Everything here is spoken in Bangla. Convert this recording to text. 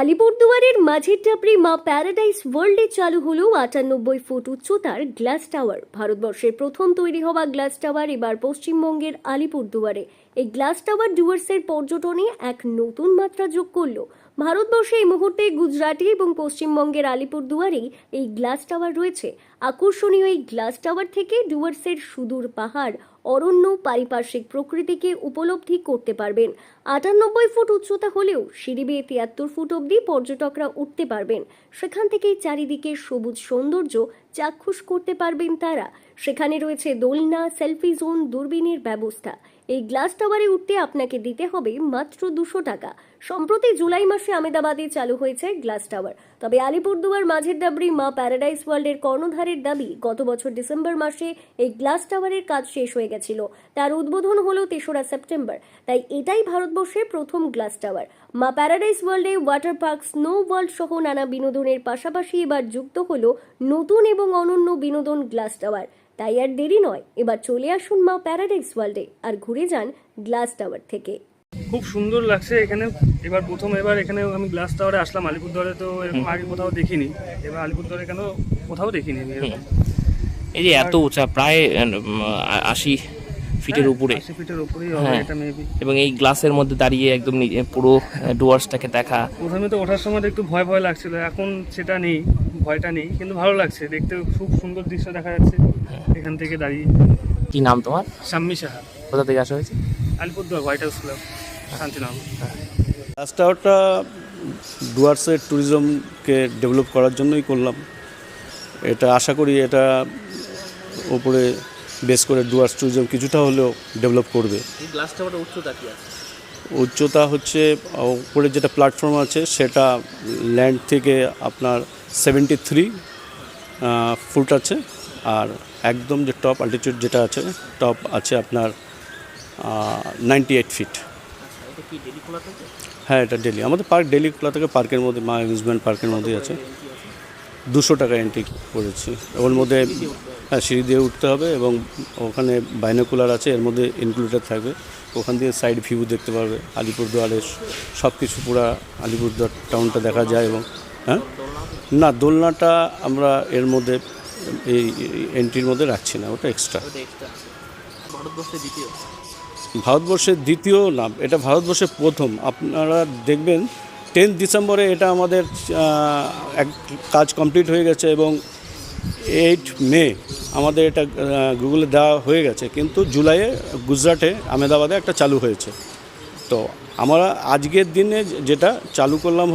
আলিপুরদুয়ারের মাঝের টাপড়ি মা প্যারাডাইস ওয়ার্ল্ডে চালু হলো আটানব্বই ফুট উচ্চতার গ্লাস টাওয়ার। ভারতবর্ষের প্রথম তৈরি হওয়া গ্লাস টাওয়ার এবার পশ্চিমবঙ্গের আলিপুরদুয়ারে। এই গ্লাস টাওয়ার ডুয়ার্সের পর্যটনে এক নতুন মাত্রা যোগ করল। ভারতবর্ষে এই মুহূর্তে গুজরাটি এবং পশ্চিমবঙ্গের আলিপুরদুয়ারেই এই গ্লাস টাওয়ার রয়েছে। আকর্ষণীয় এই গ্লাস টাওয়ার থেকে ডুয়ার্সের সুদূর পাহাড়, অরণ্য, পারিপার্শ্বিক প্রকৃতিকে উপলব্ধি করতে পারবেন। আটানব্বই ফুট উচ্চতা হলেও সিঁড়ি বেয়ে তিয়াত্তর ফুট অবধি পর্যটকরা উঠতে পারবেন। সেখান থেকেই চারিদিকে সবুজ সৌন্দর্য চাক্ষুষ করতে পারবেন তারা। সেখানে রয়েছে দোলনা, সেলফি জোন, দূরবীনের ব্যবস্থা। এই গ্লাস টাওয়ারে উঠতে আপনাকে দিতে হবে মাত্র দুশো টাকা। সম্প্রতি জুলাই মাসে আমেদাবাদে চালু হয়েছে গ্লাস টাওয়ার। তবে আলিপুরদুয়ার মাঝের ডাবরি মা প্যারাডাইস ওয়ার্ল্ডের কর্ণধারের দাবি, গত বছর ডিসেম্বর মাসে এই গ্লাস টাওয়ারের কাজ শেষ হয়ে গেছিল। তার উদ্বোধন হলো তেসরা সেপ্টেম্বর। তাই এটাই ভারতবর্ষের প্রথম গ্লাস টাওয়ার। মা প্যারাডাইস ওয়ার্ল্ডে ওয়াটার পার্ক, স্নো ওয়ার্ল্ড সহ নানা বিনোদনের পাশাপাশি এবার যুক্ত হলো নতুন এবং অনন্য বিনোদন গ্লাস টাওয়ার। তাই আর দেরি নয়, এবার চলে আসুন মা প্যারাডাইস ওয়ার্ল্ডে আর ঘুরে যান গ্লাস টাওয়ার থেকে। খুব সুন্দর লাগছে এখানে। এবার প্রথম এবার এখানে আমি গ্লাস টাওয়ারে আসলাম আলিপুরদুয়ারে তো এরকম আগে কোথাও দেখিনি। এবার আলিপুরদুয়ারে কেন কোথাও দেখিনি আমি এরকম। এই যে এত উঁচা প্রায় আশি ফিটের উপরে। আশি ফিটের উপরেই হবে হ্যাঁ। মেবি এবং এই গ্লাসের মধ্যে দাঁড়িয়ে একদম পুরো ডুয়ার্সটাকে দেখা। প্রথমে তো ওঠার সময় একটু ভয় ভয় লাগছিল এখন সেটা নেই ভয়টা নেই কিন্তু ভালো লাগছে দেখতে খুব সুন্দর দৃশ্য দেখা যাচ্ছে হ্যাঁ। এখান থেকে দাঁড়িয়ে। কি নাম তোমার? সাম্মি সাহা। কোথা থেকে আসা হয়েছে? Alipurduar White House Club Shantinagar. Glass টাওয়ারটা ডুয়ার্সের ট্যুরিজমকে ডেভেলপ করার জন্যই করলাম। এটা আশা করি এটা ওপরে বেস করে ডুয়ার্স ট্যুরিজম কিছুটা হলেও ডেভেলপ করবে। উচ্চতা কি আছে? উচ্চতা হচ্ছে উপরে যেটা প্ল্যাটফর্ম আছে সেটা ল্যান্ড থেকে আপনার সেভেন্টি থ্রি ফুট আছে। আর একদম যে টপ অল্টিটিউড যেটা আছে টপ আছে আপনার নাইনটি এইট ফিট এটা কি ডেলি খোলা থাকে? হ্যাঁ এটা ডেলি। আমাদের পার্ক ডেলি খোলা থাকে পার্কের মধ্যে মা অ্যামিউজমেন্ট পার্কের মধ্যেই আছে। দুশো টাকা এন্ট্রি করেছি। ওর মধ্যে হ্যাঁ সিঁড়ি দিয়ে উঠতে হবে এবং ওখানে বাইনোকুলার আছে এর মধ্যে ইনক্লুডেড থাকবে। ওখান দিয়ে সাইড ভিউ দেখতে পারবে আলিপুরদুয়ারের সব কিছু পুরা আলিপুরদুয়ার টাউনটা দেখা যায় এবং হ্যাঁ? না দোলনাটা আমরা এর মধ্যে এই এন্ট্রির মধ্যে রাখছি না ওটা এক্সট্রা ওটা এক্সট্রা ভারতবর্ষের দ্বিতীয়। ভারতবর্ষের দ্বিতীয় নাম, এটা ভারতবর্ষের প্রথম। আপনারা দেখবেন, টেন ডিসেম্বরে এটা আমাদের এক কাজ কমপ্লিট হয়ে গেছে এবং এইট মে আমাদের এটা গুগলে দেওয়া হয়ে গেছে। কিন্তু জুলাইয়ে গুজরাটে, আহমেদাবাদে একটা চালু হয়েছে। তো আমরা আজকের দিনে যেটা চালু করলাম